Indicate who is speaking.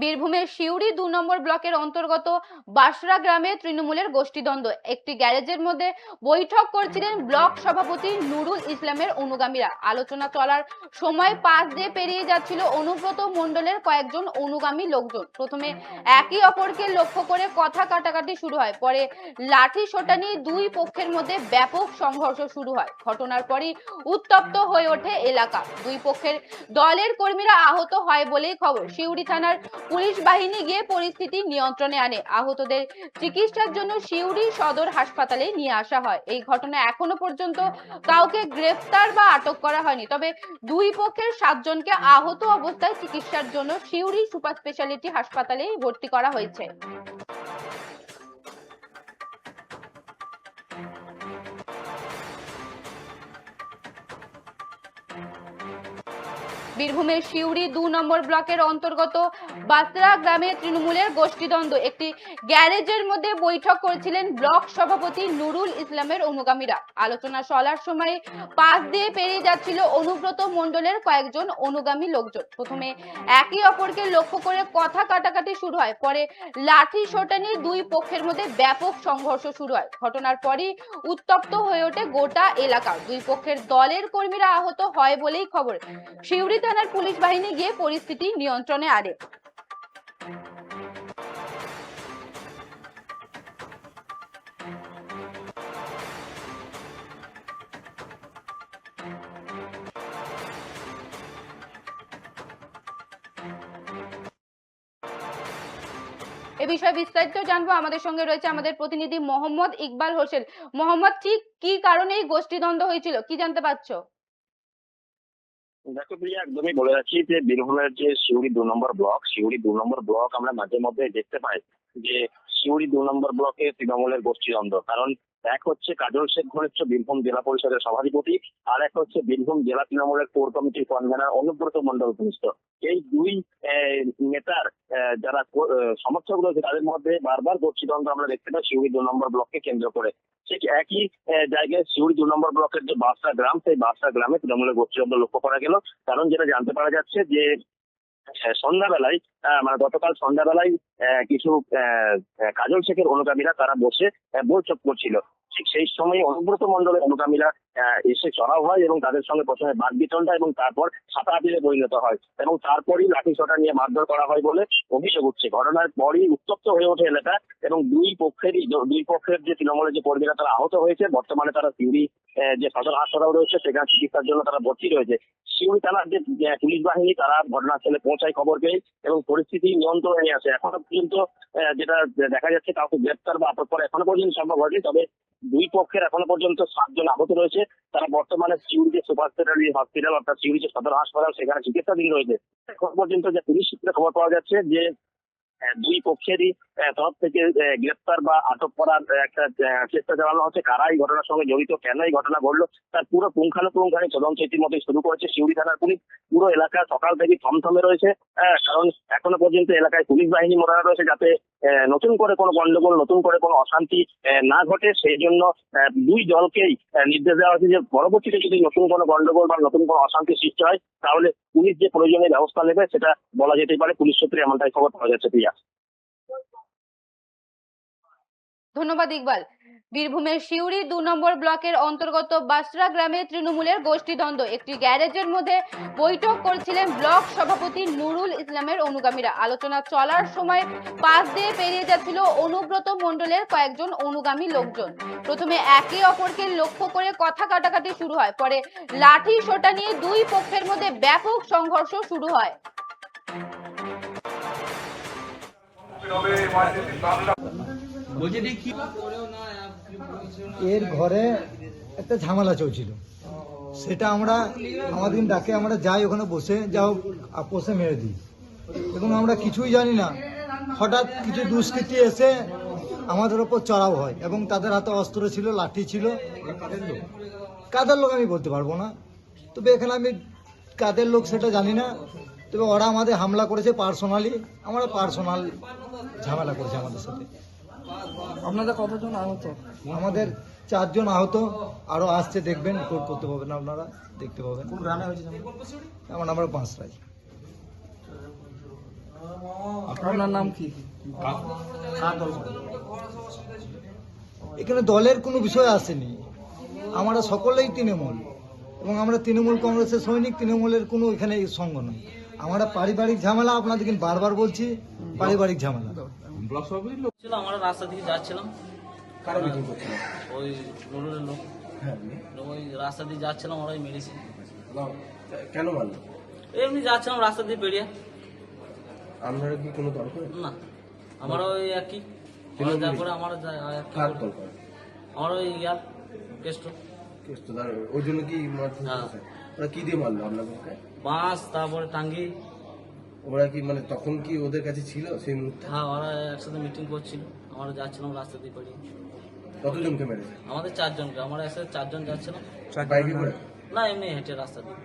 Speaker 1: বীরভূমের সিউড়ি দু নম্বর ব্লকের অন্তর্গত বাসরা গ্রামে তৃণমূলের গোষ্ঠীদ্বন্দ্ব। একটি গ্যারেজের মধ্যে বৈঠক করছিলেন ব্লক সভাপতি নুরুল ইসলামের অনুগামীরা। আলোচনা চলার সময় পাশ দিয়ে পেরিয়ে যাচ্ছিল অনুব্রত মণ্ডলের কয়েকজন অনুগামী লোকজন। প্রথমে একে অপরকে লক্ষ্য করে কথা কাটাকাটি শুরু হয়। পরে লাঠি সোটা নিয়ে দুই পক্ষের মধ্যে ব্যাপক সংঘর্ষ শুরু হয়। ঘটনার পরই উত্তপ্ত হয়ে ওঠে এলাকা। দুই পক্ষের দলের কর্মীরা আহত হয় বলেই খবর। সিউড়ি থানার পুলিশ বাহিনী গিয়ে পরিস্থিতি নিয়ন্ত্রণে আনে। আহতদের চিকিৎসার জন্য সিউড়ি সদর হাসপাতালে নিয়ে আসা হয়। এই ঘটনা এখনও পর্যন্ত কাউকে গ্রেফতার বা আটক করা হয়নি। তবে দুই পক্ষের সাতজনকে আহত অবস্থায় চিকিৎসার জন্য সিউড়ি সুপার স্পেশালিটি হাসপাতালে ভর্তি করা হয়েছে। বীরভূমের সিউড়ি দু নম্বর ব্লকের অন্তর্গত বাসরা গ্রামে তৃণমূলের গোষ্ঠীদ্বন্দ্ব। একটি গ্যারেজের মধ্যে বৈঠক করেছিলেন ব্লক সভাপতি নুরুল ইসলামের অনুগামীরা। আলোচনা চলার সময় পাশ দিয়ে পেরিয়ে যাচ্ছিল অনুব্রত মণ্ডলের কয়েকজন অনুগামী লোকজন। প্রথমে একে অপরকে লক্ষ্য করে কথা কাটাকাটি শুরু হয়। পরে লাঠি সোটা নিয়ে দুই পক্ষের মধ্যে ব্যাপক সংঘর্ষ শুরু হয়। ঘটনার পরই উত্তপ্ত হয়ে ওঠে গোটা এলাকা। দুই পক্ষের দলের কর্মীরা আহত হয় বলেই খবর। সিউড়ি থানার পুলিশ বাহিনী গিয়ে পরিস্থিতি নিয়ন্ত্রণে আনে। এ বিষয়ে বিস্তারিত জানব। আমাদের সঙ্গে রয়েছে আমাদের প্রতিনিধি মোহাম্মদ ইকবাল হোসেন। মোহাম্মদ, ঠিক কি কারণে এই গোষ্ঠীদ্বন্দ্ব হয়েছিল? কি জানতে পারছ?
Speaker 2: দেখো প্রিয়া একদমই বলে রাখছি যে বীরভূমের যে শিউড়ি দু নম্বর ব্লক শিউড়ি দু নম্বর ব্লক আমরা মাঝে মধ্যে দেখতে পাই যে শিউড়ি দু নম্বর ব্লকে তৃণমূলের গোষ্ঠীদ্বন্দ্ব কারণ এক হচ্ছে কাজল শেখ ঘনিষ্ঠ বীরভূম জেলা পরিষদের সভাধিপতি, আর এক হচ্ছে বীরভূম জেলা তৃণমূলের কোর কমিটির কনভেনার অনুব্রত মন্ডল ঘনিষ্ঠ। এই দুই নেতার যারা সমর্থক রয়েছে, তাদের মধ্যে বারবার গোষ্ঠীদ্বন্দ্ব আমরা দেখতে পাই শিউড়ি দু নম্বর ব্লককে কেন্দ্র করে। ঠিক একই জায়গায় শিউড়ি দু নম্বর ব্লকের যে বাসা গ্রাম, সেই বাসা গ্রামে তৃণমূলের গোষ্ঠীদ্বন্দ্ব লক্ষ্য করা গেল। কারণ যেটা জানতে পারা যাচ্ছে যে সন্ধ্যাবেলায় মানে গতকাল সন্ধ্যাবেলায় কিছু কাজল শেখের অনুগামীরা তারা বসে বৈঠক করছিল। ঠিক সেই সময় অনুব্রত মন্ডলের অনুগামীরা এসে চড়াও হয় এবং তাদের সঙ্গে প্রথমে বাদ বিতণ্ডা এবং তারপর হাতাহাতিতে পরিণত হয় এবং তারপরই লাঠি ছটা নিয়ে মারধর করা হয় বলে অভিযোগ উঠছে। ঘটনার পরই উত্তপ্ত হয়ে ওঠে এলাকা এবং দুই পক্ষেরই দুই পক্ষের যে তৃণমূলের যে কর্মীরা তারা আহত হয়েছে, বর্তমানে তারা সিউড়ি যে সদর হাসপাতাল রয়েছে সেখানে চিকিৎসার জন্য তারা ভর্তি রয়েছে। শিউড়ি থানার যে পুলিশ বাহিনী তারা ঘটনাস্থলে পৌঁছায় খবর পেয়ে এবং পরিস্থিতি নিয়ন্ত্রণে নিয়ে আসে। এখনও পর্যন্ত যেটা দেখা যাচ্ছে কাউকে গ্রেপ্তার বা আটক করা এখনও পর্যন্ত সম্ভব হয়নি। তবে দুই পক্ষের এখনও পর্যন্ত সাতজন আহত রয়েছে। তারা বর্তমানে সিউড়ি যে সুপার স্পেশালিটি হসপিটাল অর্থাৎ সিউড়ি যে সদর হাসপাতাল, সেখানে চিকিৎসাধীন রয়েছে। এখন পর্যন্ত যে পুলিশ সূত্রে খবর পাওয়া যাচ্ছে যে দুই পক্ষেরই তরফ থেকে গ্রেপ্তার বা আটক করার একটা চেষ্টা চালানো হচ্ছে। কারা এই ঘটনার সঙ্গে জড়িত, কেন এই ঘটনা ঘটলো, তার পুরো পুঙ্খানুপুঙ্খানি তদন্ত ইতিমধ্যে শুরু করেছে সিউড়ি থানার পুলিশ। পুরো এলাকা সকাল থেকে থমথমে রয়েছে। কারণ এখনও পর্যন্ত এলাকায় পুলিশ বাহিনী মোড়ানো রয়েছে যাতে নতুন করে কোনো গন্ডগোল, নতুন করে কোনো অশান্তি না ঘটে সেই জন্য দুই দলকেই নির্দেশ দেওয়া হয়েছে যে পরবর্তীতে যদি নতুন কোনো গন্ডগোল বা নতুন কোনো অশান্তি সৃষ্টি হয়, তাহলে পুলিশ যে প্রয়োজনীয় ব্যবস্থা নেবে, সেটা বলা যেতে পারে। পুলিশ সূত্রে এমনটাই খবর পাওয়া যাচ্ছে, প্রিয়া।
Speaker 1: ধন্যবাদ, ইকবাল। বীরভূমের সিউড়ি দু নম্বর ব্লকের অন্তর্গত বাসরা গ্রামে তৃণমূলের গোষ্ঠীদ্বন্দ্ব। একটি গ্যারেজের মধ্যে বৈঠক করছিলেন ব্লক সভাপতি নুরুল ইসলামের অনুগামীরা। আলোচনা চলার সময় পাশ দিয়ে পেরিয়ে যাচ্ছিল অনুব্রত মণ্ডলের কয়েকজন অনুগামী লোকজন। প্রথমে একে অপরকে লক্ষ্য করে কথা কাটাকাটি শুরু হয়, পরে লাঠি সোটা নিয়ে দুই পক্ষের মধ্যে ব্যাপক সংঘর্ষ শুরু হয়।
Speaker 3: বলছি যে কি
Speaker 4: এর ঘরে একটা ঝামেলা চলছিল। সেটা আমরা আমাদের ডাকে, আমরা যাই ওখানে বসে যাও আপোষে মেরে দিই। এবং আমরা কিছুই জানি না, হঠাৎ কিছু দুষ্কৃতী এসে আমাদের ওপর চড়াও হয় এবং তাদের হাতে অস্ত্র ছিল, লাঠি ছিল। কাদের লোক আমি বলতে পারব না। তবে এখানে আমি কাদের লোক সেটা জানি না। তবে ওরা আমাদের হামলা করেছে পার্সোনালি, আমরা পার্সোনাল ঝামেলা করেছে আমাদের সাথে।
Speaker 3: আপনাদের কতজন আহত?
Speaker 4: আমাদের চারজন আহত। আরও আসছে দেখবেন রিপোর্ট করতে পারবেন আপনারা দেখতে পাবেন কোন গ্রামে হয়েছে আমার নাম্বার পাঁচরাই
Speaker 3: আপনার নাম কি?
Speaker 4: এখানে দলের কোনো বিষয় আসেনি। আমরা সকলেই তৃণমূল এবং আমরা তৃণমূল কংগ্রেসের সৈনিক তৃণমূলের কোনো এখানে সঙ্গ নয় আমরা পারিবারিক ঝামেলা আপনাদেরকে বারবার বলছি পারিবারিক ঝামেলা।
Speaker 5: ছিল আমরা রাস্তা থেকে যাচ্ছিলাম।
Speaker 6: কারা মিটিং
Speaker 5: ওই নুরুলের লোক।
Speaker 6: হ্যাঁ
Speaker 5: ওই রাস্তা দিয়ে যাচ্ছিলাম মেরেছে।
Speaker 6: কেন মারল?
Speaker 5: এমনি যাচ্ছিলাম রাস্তা দিয়ে বেরিয়ে
Speaker 6: আপনারা কি কোনো করেন
Speaker 5: না আমার ওই একই। ওরা করে আমার
Speaker 6: কার।
Speaker 5: আমার ওই ইয়ার কেষ্ট।
Speaker 6: তার- ওই জন্য কি মারধর
Speaker 5: হ্যাঁ।
Speaker 6: ওরা কি দিয়ে মারলো আপনাদেরকে?
Speaker 5: বাঁশ তারপরে টাঙ্গি।
Speaker 6: ওরা কি মানে তখন কি ওদের কাছে ছিল সেই মুহূর্তে?
Speaker 5: হ্যাঁ ওরা একসাথে মিটিং করছিল। আমরা যাচ্ছিলাম রাস্তা দিয়ে পড়ি
Speaker 6: কতজনকে মেরেছে?
Speaker 5: আমাদের চারজনকে। আমরা একসাথে চারজন যাচ্ছিলাম।
Speaker 6: বাইকে করে
Speaker 5: না? এমনি হেঁটে রাস্তা দিয়ে